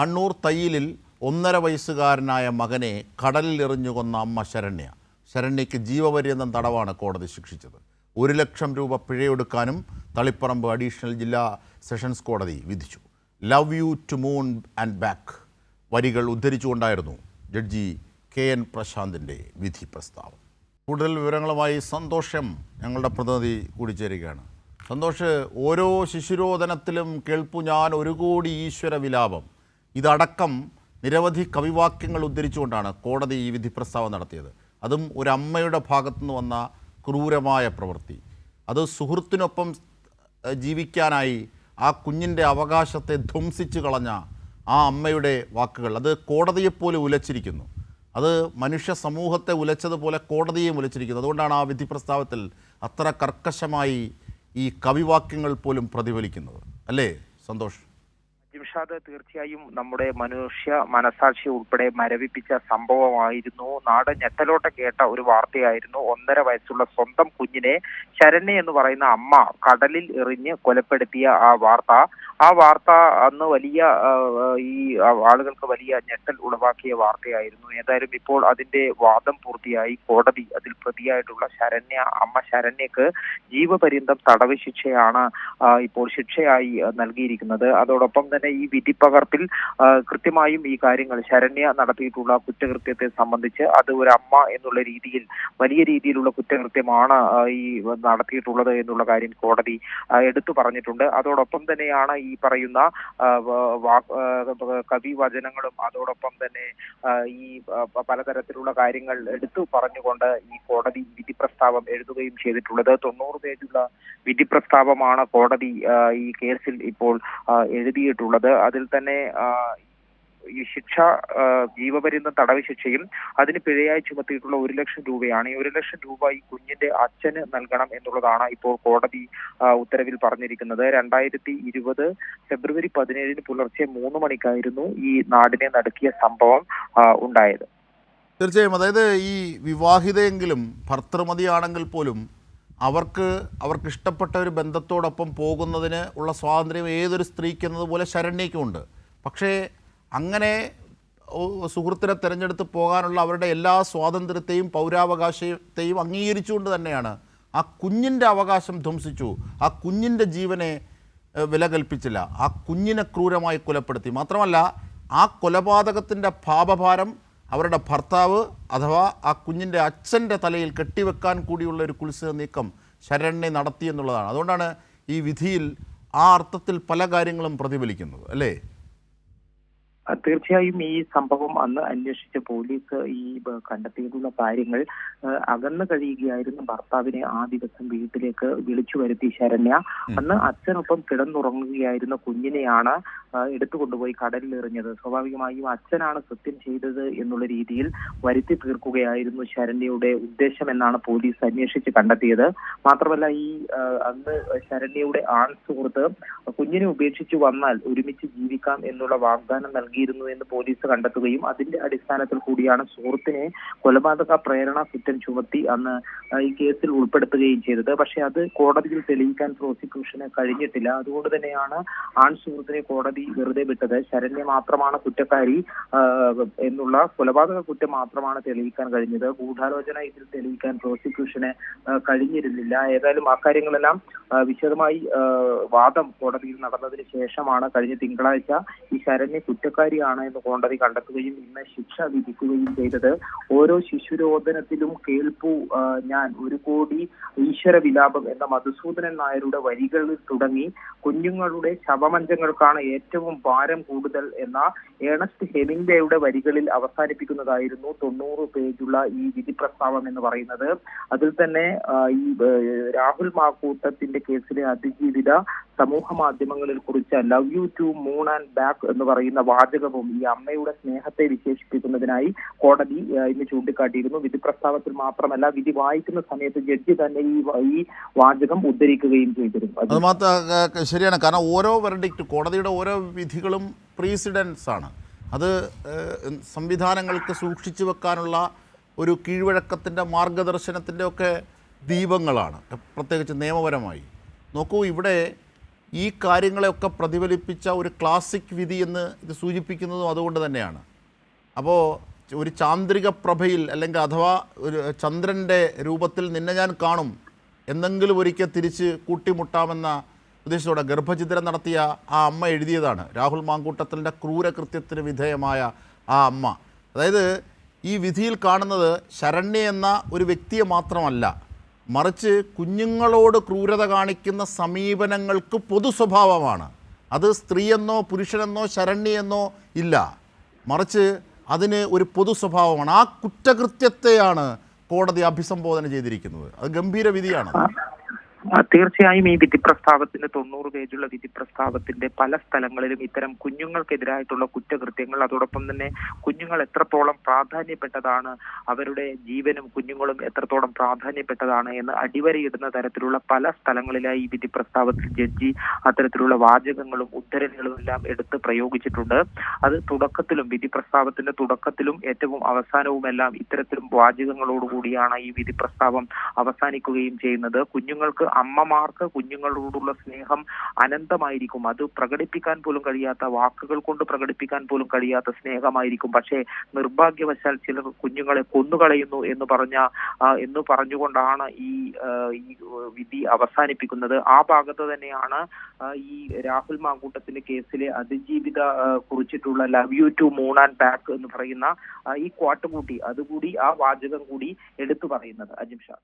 കണ്ണൂർ തയ്യിലിൽ ഒന്നര വയസ്സുകാരനായ മകനെ കടലിൽ എറിഞ്ഞു കൊന്ന അമ്മ ശരണ്യ. ശരണ്യയ്ക്ക് ജീവപര്യന്തം തടവാണ് കോടതി ശിക്ഷിച്ചത്. ഒരു ലക്ഷം രൂപ പിഴയൊടുക്കാനും തളിപ്പറമ്പ് അഡീഷണൽ ജില്ലാ സെഷൻസ് കോടതി വിധിച്ചു. Love you to moon and back വരികൾ ഉദ്ധരിച്ചുകൊണ്ടായിരുന്നു ജഡ്ജി കെ എൻ പ്രശാന്തിന്റെ വിധി പ്രസ്താവം. കൂടുതൽ വിവരങ്ങളുമായി സന്തോഷം ഞങ്ങളുടെ പ്രതിനിധി കൂടിച്ചേരുകയാണ്. സന്തോഷ് ഓരോ ശിശുരോധനത്തിലും കേൾപ്പു ഞാൻ ഒരു കോടി ഈശ്വര വിലാപം. ഇതടക്കം നിരവധി കവിവാക്യങ്ങൾ ഉദ്ധരിച്ചുകൊണ്ടാണ് കോടതി ഈ വിധി പ്രസ്താവം നടത്തിയത്. അതും ഒരു അമ്മയുടെ ഭാഗത്തുനിന്ന് വന്ന ക്രൂരമായ പ്രവൃത്തി. അത് സുഹൃത്തിനൊപ്പം ജീവിക്കാനായി ആ കുഞ്ഞിന്റെ അവകാശത്തെ ധ്വംസിച്ചു കളഞ്ഞ ആ അമ്മയുടെ വാക്കുകൾ. അത് കോടതിയെപ്പോലെ ഉലച്ചിരിക്കുന്നു. അത് മനുഷ്യ സമൂഹത്തെ ഉലച്ചതുപോലെ കോടതിയെയും ഉലച്ചിരിക്കുന്നു. അതുകൊണ്ടാണ് ആ വിധി പ്രസ്താവത്തിൽ അത്ര കർക്കശമായി ഈ കവിവാക്യങ്ങൾ പോലും പ്രതിഫലിക്കുന്നത്. അല്ലേ സന്തോഷ്? ജിംഷാദ് തീർച്ചയായും നമ്മുടെ മനുഷ്യ മനസാക്ഷി ഉൾപ്പെടെ മരവിപ്പിച്ച സംഭവമായിരുന്നു. നാട് ഞെട്ടലോട്ട കേട്ട ഒരു വാർത്തയായിരുന്നു. ഒന്നര വയസ്സുള്ള സ്വന്തം കുഞ്ഞിനെ ശരണ്യ എന്ന് പറയുന്ന അമ്മ കടലിൽ എറിഞ്ഞ് കൊലപ്പെടുത്തിയ ആ വാർത്ത. ആ വാർത്ത അന്ന് വലിയ ഈ ആളുകൾക്ക് വലിയ ഞെട്ടൽ ഉളവാക്കിയ വാർത്തയായിരുന്നു. ഏതായാലും ഇപ്പോൾ അതിന്റെ വാദം പൂർത്തിയായി. കോടതി അതിൽ പ്രതിയായിട്ടുള്ള ശരണ്യ അമ്മ ശരണ്യക്ക് ജീവപര്യന്തം തടവ് ശിക്ഷയാണ് ഇപ്പോൾ ശിക്ഷയായി നൽകിയിരിക്കുന്നത്. അതോടൊപ്പം തന്നെ ഈ വിധിപ്പകർപ്പിൽ പകർപ്പിൽ കൃത്യമായും ഈ കാര്യങ്ങൾ ശരണ്യ നടത്തിയിട്ടുള്ള കുറ്റകൃത്യത്തെ സംബന്ധിച്ച് അത് ഒരു അമ്മ എന്നുള്ള രീതിയിൽ വലിയ രീതിയിലുള്ള കുറ്റകൃത്യമാണ് ഈ നടത്തിയിട്ടുള്ളത് എന്നുള്ള കാര്യം കോടതി എടുത്തു പറഞ്ഞിട്ടുണ്ട്. അതോടൊപ്പം തന്നെയാണ് ഈ പറയുന്ന കവി വചനങ്ങളും അതോടൊപ്പം തന്നെ ഈ പലതരത്തിലുള്ള കാര്യങ്ങൾ എടുത്തു പറഞ്ഞുകൊണ്ട് ഈ കോടതി വിധി പ്രസ്താവം എഴുതുകയും ചെയ്തിട്ടുള്ളത്. തൊണ്ണൂറ് പേജുള്ള വിധി പ്രസ്താവമാണ് കോടതി ഈ കേസിൽ ഇപ്പോൾ എഴുതിയിട്ടുള്ളത്. അതിൽ തന്നെ ഈ ശിക്ഷ ജീവപര്യന്തം തടവ് ശിക്ഷയും അതിന് പിഴയായി ചുമത്തിയിട്ടുള്ള ഒരു ലക്ഷം രൂപയാണ്. ഈ ഒരു ലക്ഷം രൂപ ഈ കുഞ്ഞിന്റെ അച്ഛന് നൽകണം എന്നുള്ളതാണ് ഇപ്പോൾ കോടതി ഉത്തരവിൽ പറഞ്ഞിരിക്കുന്നത്. രണ്ടായിരത്തി ഇരുപത് ഫെബ്രുവരി പതിനേഴിന് പുലർച്ചെ മൂന്ന് മണിക്കായിരുന്നു ഈ നാടിനെ നടുക്കിയ സംഭവം ഉണ്ടായത്. തീർച്ചയായും. അതായത് ഈ വിവാഹിതയെങ്കിലും ഭർത്തൃമതിയാണെങ്കിൽ പോലും അവർക്ക് അവർക്ക് ഇഷ്ടപ്പെട്ട ഒരു ബന്ധത്തോടൊപ്പം പോകുന്നതിന് ഉള്ള സ്വാതന്ത്ര്യം ഏതൊരു സ്ത്രീക്ക് എന്നതുപോലെ ശരണ്യയ്ക്കുമുണ്ട്. പക്ഷേ അങ്ങനെ സുഹൃത്തിനെ തിരഞ്ഞെടുത്ത് പോകാനുള്ള അവരുടെ എല്ലാ സ്വാതന്ത്ര്യത്തെയും പൗരാവകാശത്തെയും അംഗീകരിച്ചുകൊണ്ട് തന്നെയാണ് ആ കുഞ്ഞിന്റെ അവകാശം ധ്വംസിച്ചു. ആ കുഞ്ഞിന്റെ ജീവനെ വില കൽപ്പിച്ചില്ല ആ കുഞ്ഞിനെ ക്രൂരമായി കൊലപ്പെടുത്തി. മാത്രമല്ല ആ കൊലപാതകത്തിന്റെ പാപഭാരം അവരുടെ ഭർത്താവ് അഥവാ ആ കുഞ്ഞിന്റെ അച്ഛന്റെ തലയിൽ കെട്ടിവെക്കാൻ കൂടിയുള്ള ഒരു കുൽസിത നീക്കം ശരണ്യെ നടത്തി എന്നുള്ളതാണ്. അതുകൊണ്ടാണ് ഈ വിധിയിൽ ആ അർത്ഥത്തിൽ പല കാര്യങ്ങളും പ്രതിഫലിക്കുന്നത്. അല്ലേ? തീർച്ചയായും ഈ സംഭവം അന്ന് അന്വേഷിച്ച പോലീസ് ഈ കണ്ടെത്തിയിട്ടുള്ള കാര്യങ്ങൾ അകന്നു കഴിയുകയായിരുന്നു. ഭർത്താവിനെ ആ ദിവസം വീട്ടിലേക്ക് വിളിച്ചു വരുത്തി ശരണ്യ. അന്ന് അച്ഛനൊപ്പം കിടന്നുറങ്ങുകയായിരുന്ന കുഞ്ഞിനെയാണ് എടുത്തുകൊണ്ടുപോയി എടുത്തു കൊണ്ടുപോയി കടലിൽ എറിഞ്ഞത്. സ്വാഭാവികമായും അച്ഛനാണ് കൃത്യം ചെയ്തത് എന്നുള്ള രീതിയിൽ വരുത്തി തീർക്കുകയായിരുന്നു ശരണ്യയുടെ ഉദ്ദേശം എന്നാണ് പോലീസ് അന്വേഷിച്ച് കണ്ടെത്തിയത്. മാത്രമല്ല ഈ അന്ന് ശരണ്യയുടെ ആൺ സുഹൃത്ത് കുഞ്ഞിനെ ഉപേക്ഷിച്ചു വന്നാൽ ഒരുമിച്ച് ജീവിക്കാം എന്നുള്ള വാഗ്ദാനം നൽകിയിരുന്നു എന്ന് പോലീസ് കണ്ടെത്തുകയും അതിന്റെ അടിസ്ഥാനത്തിൽ കൂടിയാണ് സുഹൃത്തിനെ കൊലപാതക പ്രേരണ കുറ്റം ചുമത്തി അന്ന് ഈ കേസിൽ ഉൾപ്പെടുത്തുകയും ചെയ്തത്. പക്ഷേ അത് കോടതിയിൽ തെളിയിക്കാൻ പ്രോസിക്യൂഷന് കഴിഞ്ഞിട്ടില്ല. അതുകൊണ്ട് തന്നെയാണ് ആൺ സുഹൃത്തിനെ കോടതി വെറുതെ വിട്ടത്. ശരണ്യ മാത്രമാണ് കുറ്റക്കാരി എന്നുള്ള കൊലപാതക കുറ്റം മാത്രമാണ് തെളിയിക്കാൻ കഴിഞ്ഞത്. ഗൂഢാലോചന ഇതിൽ തെളിയിക്കാൻ പ്രോസിക്യൂഷന് കഴിഞ്ഞിരുന്നില്ല. ഏതായാലും അക്കാര്യങ്ങളെല്ലാം കാര്യങ്ങളെല്ലാം വിശദമായി വാദം കോടതിയിൽ നടന്നതിന് ശേഷമാണ് കഴിഞ്ഞ തിങ്കളാഴ്ച ഈ ശരണ്യ കുറ്റക്കാരിയാണ് എന്ന് കോടതി കണ്ടെത്തുകയും ഇന്ന് ശിക്ഷ വിധിക്കുകയും ചെയ്തത്. ഓരോ ശിശുരോധനത്തിലും കേൾപ്പു ഞാൻ ഒരു കോടി ഈശ്വര വിലാപം എന്ന മധുസൂദനൻ നായരുടെ വരികളിൽ തുടങ്ങി കുഞ്ഞുങ്ങളുടെ ശവമഞ്ചങ്ങൾക്കാണ് ഏറ്റവും ഭാരം കൂടുതൽ എന്ന ഏണസ്റ്റ് ഹെമിംഗ്വേയുടെ വരികളിൽ അവസാനിപ്പിക്കുന്നതായിരുന്നു തൊണ്ണൂറ് പേജുള്ള ഈ വിധി പ്രസ്താവം എന്ന് പറയുന്നത്. അതിൽ തന്നെ ഈ രാഹുൽ മാക്കൂട്ടത്തിന്റെ കേസിലെ അതിജീവിത സമൂഹ മാധ്യമങ്ങളിൽ കുറിച്ച് love you to moon and back എന്ന് പറയുന്ന വാചകവും ഈ അമ്മയുടെ സ്നേഹത്തെ വിശേഷിപ്പിക്കുന്നതിനായി കോടതി ഇന്ന് ചൂണ്ടിക്കാട്ടിയിരുന്നു. വിധി പ്രസ്താവത്തിൽ മാത്രമല്ല വിധി വായിക്കുന്ന സമയത്ത് ജഡ്ജി തന്നെ ഈ ഈ വാചകം ഉദ്ധരിക്കുകയും ചെയ്തിരുന്നു. അത് മാത്രം ശരിയാണ്. കാരണം ഓരോ വെർഡിക്റ്റ് കോടതിയുടെ ഓരോ വിധികളും പ്രീസിഡൻസ് ആണ്. അത് സംവിധാനങ്ങൾക്ക് സൂക്ഷിച്ചു വെക്കാനുള്ള ഒരു കീഴ്വഴക്കത്തിന്റെ മാർഗദർശനത്തിന്റെ ഒക്കെ ദീപങ്ങളാണ്. പ്രത്യേകിച്ച് നിയമപരമായി. നോക്കൂ ഇവിടെ ഈ കാര്യങ്ങളെയൊക്കെ പ്രതിഫലിപ്പിച്ച ഒരു ക്ലാസിക് വിധി എന്ന് ഇത് സൂചിപ്പിക്കുന്നതും അതുകൊണ്ട് തന്നെയാണ്. അപ്പോൾ ഒരു ചാന്ദ്രിക പ്രഭയിൽ അല്ലെങ്കിൽ അഥവാ ഒരു ചന്ദ്രന്റെ രൂപത്തിൽ നിന്നെ ഞാൻ കാണും എന്നെങ്കിലും ഒരിക്കൽ തിരിച്ച് കൂട്ടിമുട്ടാമെന്ന ഉദ്ദേശത്തോടെ ഗർഭചിത്രം നടത്തിയ ആ അമ്മ എഴുതിയതാണ്. രാഹുൽ മാങ്കൂട്ടത്തിന്റെ ക്രൂരകൃത്യത്തിന് വിധേയമായ ആ അമ്മ. അതായത് ഈ വിധിയിൽ കാണുന്നത് ശരണ്യ എന്ന ഒരു വ്യക്തിയെ മാത്രമല്ല മറിച്ച് കുഞ്ഞുങ്ങളോട് ക്രൂരത കാണിക്കുന്ന സമീപനങ്ങൾക്ക് പൊതു സ്വഭാവമാണ്. അത് സ്ത്രീയെന്നോ പുരുഷനെന്നോ ശരണ്യെന്നോ ഇല്ല. മറിച്ച് അതിന് ഒരു പൊതു സ്വഭാവമാണ്. ആ കുറ്റകൃത്യത്തെയാണ് കോടതി അഭിസംബോധന ചെയ്തിരിക്കുന്നത്. അത് ഗംഭീര വിധിയാണ്. തീർച്ചയായും ഈ വിധി പ്രസ്താവത്തിന്റെ തൊണ്ണൂറ് പേജുള്ള വിധി പ്രസ്താവത്തിന്റെ പല സ്ഥലങ്ങളിലും ഇത്തരം കുഞ്ഞുങ്ങൾക്കെതിരായിട്ടുള്ള കുറ്റകൃത്യങ്ങൾ അതോടൊപ്പം തന്നെ കുഞ്ഞുങ്ങൾ എത്രത്തോളം പ്രാധാന്യപ്പെട്ടതാണ് അവരുടെ ജീവനും കുഞ്ഞുങ്ങളും എത്രത്തോളം പ്രാധാന്യപ്പെട്ടതാണ് എന്ന് അടിവരയിടുന്ന തരത്തിലുള്ള പല സ്ഥലങ്ങളിലായി ഈ വിധി പ്രസ്താവത്തിൽ ജഡ്ജി അത്തരത്തിലുള്ള വാചകങ്ങളും ഉദ്ധരണികളും എല്ലാം എടുത്ത് പ്രയോഗിച്ചിട്ടുണ്ട്. അത് തുടക്കത്തിലും വിധി പ്രസ്താവത്തിന്റെ തുടക്കത്തിലും ഏറ്റവും അവസാനവുമെല്ലാം ഇത്തരത്തിലും വാചകങ്ങളോടുകൂടിയാണ് ഈ വിധി പ്രസ്താവം അവസാനിക്കുകയും ചെയ്യുന്നത്. കുഞ്ഞുങ്ങൾക്ക് അമ്മമാർക്ക് കുഞ്ഞുങ്ങളോടുള്ള സ്നേഹം അനന്തമായിരിക്കും. അത് പ്രകടിപ്പിക്കാൻ പോലും കഴിയാത്ത വാക്കുകൾ കൊണ്ട് പ്രകടിപ്പിക്കാൻ പോലും കഴിയാത്ത സ്നേഹമായിരിക്കും. പക്ഷേ നിർഭാഗ്യവശാൽ ചിലർ കുഞ്ഞുങ്ങളെ കൊന്നുകളയുന്നു എന്ന് പറഞ്ഞ എന്ന് പറഞ്ഞുകൊണ്ടാണ് ഈ വിധി അവസാനിപ്പിക്കുന്നത്. ആ ഭാഗത്ത് തന്നെയാണ് ഈ രാഹുൽ മാങ്കൂട്ടത്തിന്റെ കേസിലെ അതിജീവിത കുറിച്ചിട്ടുള്ള love you to moon and back എന്ന് പറയുന്ന ഈ ക്വാട്ട് കൂട്ടി അതുകൂടി ആ വാചകം കൂടി എടുത്തു പറയുന്നത്. അജിം ഷാ.